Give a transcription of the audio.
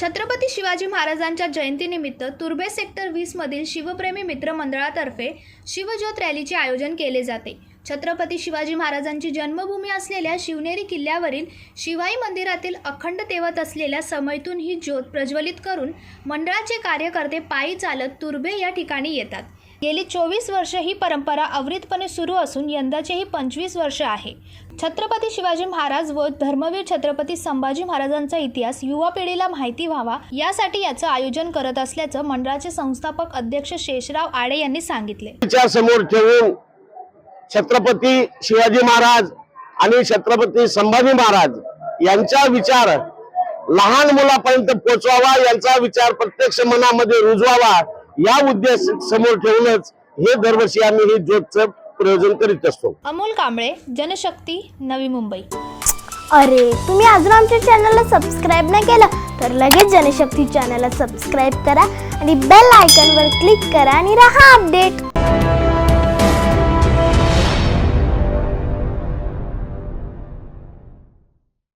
छत्रपती शिवाजी महाराजांच्या जयंतीनिमित्त तुर्भे सेक्टर वीसमधील शिवप्रेमी मित्र मंडळातर्फे शिवज्योत रॅलीचे आयोजन केले जाते. छत्रपती शिवाजी महाराजांची जन्मभूमी असलेल्या शिवनेरी किल्ल्यावरील शिवाई मंदिरातील अखंड तेवत असलेल्या समयतून ही ज्योत प्रज्वलित करून मंडळाचे कार्यकर्ते पायी चालत तुर्भे या ठिकाणी येतात. गेली चोवीस वर्ष ही परंपरा अवृतपणे सुरू असून यंदाचे ही पंचवीस वर्ष आहे. छत्रपती शिवाजी महाराज व धर्मवीर छत्रपती संभाजी महाराजांचा इतिहास युवा पिढीला माहिती व्हावा यासाठी याचं आयोजन करत असल्याचं मंडळाचे संस्थापक अध्यक्ष शेषराव आडे यांनी सांगितले. समोर ठेवून छत्रपती शिवाजी महाराज आणि छत्रपती संभाजी महाराज यांचा विचार लहान मुलापर्यंत पोचवावा यांचा विचार प्रत्यक्ष मनामध्ये रुजवावा या उद्देश समोर ठेवूनच हे दरवर्षी आम्ही ही ज्योतचं प्रयोजन करीत असतो. अमोल कांबळे जनशक्ती नवी मुंबई. अरे तुम्ही अजून आमच्या चॅनलला सबस्क्राईब नाही केलं? तर लगेच जनशक्ती चॅनलला सबस्क्राईब करा आणि बेल आयकॉनवर क्लिक करा आणि राहा अपडेट